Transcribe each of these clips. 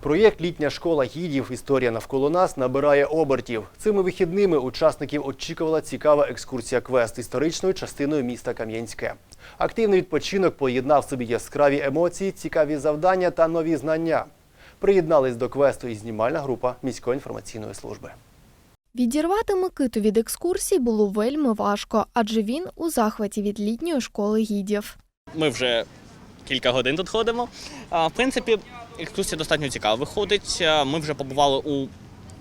Проєкт Літня школа гідів Історія навколо нас набирає обертів. Цими вихідними учасників очікувала цікава екскурсія квест історичною частиною міста Кам'янське. Активний відпочинок поєднав в собі яскраві емоції, цікаві завдання та нові знання. Приєднались до квесту і знімальна група міської інформаційної служби. Відірвати Микиту від екскурсій було вельми важко, адже він у захваті від літньої школи гідів. Ми вже кілька годин тут ходимо. В принципі, екскурсія достатньо цікава виходить. Ми вже побували у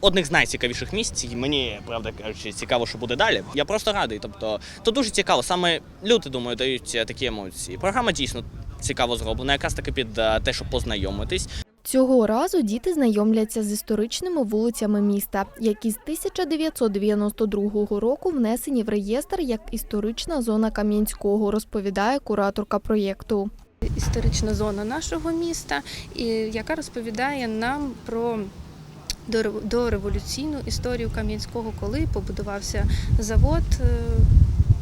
одних з найцікавіших місць. І мені, правда кажучи, цікаво, що буде далі. Я просто радий. Тобто, тут дуже цікаво. Саме люди, думаю, дають е, такі емоції. Програма дійсно цікаво зроблена, якраз таки під е, те, щоб познайомитись. Цього разу діти знайомляться з історичними вулицями міста, які з 1992 року внесені в реєстр як історична зона Кам'янського, розповідає кураторка проєкту. Історична зона нашого міста, яка розповідає нам про дорев- дореволюційну історію Кам'янського, коли побудувався завод е,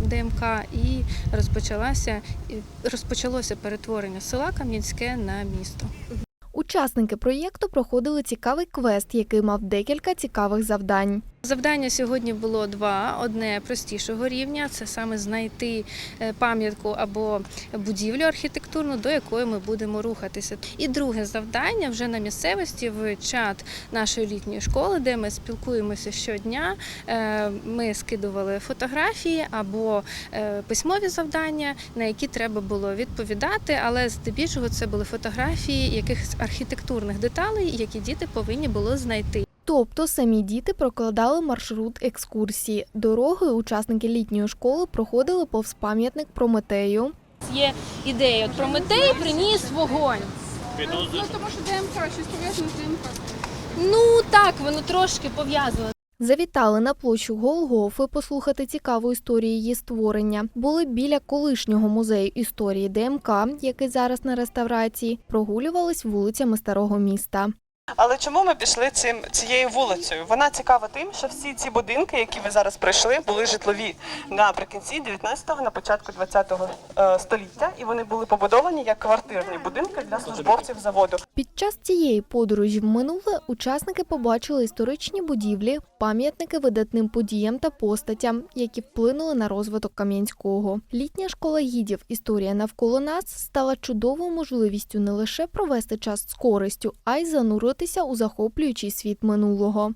ДМК і розпочалася розпочалося перетворення села Кам'янське на місто. Учасники проєкту проходили цікавий квест, який мав декілька цікавих завдань. Завдання сьогодні було два: одне простішого рівня це саме знайти е, пам'ятку або будівлю архітектурну, до якої ми будемо рухатися. І друге завдання вже на місцевості в чат нашої літньої школи, де ми спілкуємося щодня. Е, Ми скидували фотографії або е, письмові завдання, на які треба було відповідати. Але здебільшого це були фотографії якихось архітектурних деталей, які діти повинні були знайти. Тобто самі діти прокладали маршрут екскурсії. Дорогою учасники літньої школи проходили повз пам'ятник Прометею. Є ідея. От Прометей приніс вогонь. Ну, тому що ДМК, щось пов'язане з ДМК. Ну так, воно трошки пов'язано. Завітали на площу Голгофи послухати цікаву історію її створення. Були біля колишнього музею історії ДМК, який зараз на реставрації, прогулювались вулицями старого міста. Але чому ми пішли цим цією вулицею? Вона цікава тим, що всі ці будинки, які ви зараз пройшли, були житлові наприкінці 19-го, на початку 20-го е, століття, і вони були побудовані як квартирні будинки для службовців заводу. Під час цієї подорожі в минуле учасники побачили історичні будівлі, пам'ятники видатним подіям та постатям, які вплинули на розвиток Кам'янського. Літня школа гідів Історія навколо нас стала чудовою можливістю не лише провести час з користю, а й зануритися у захоплюючий світ минулого.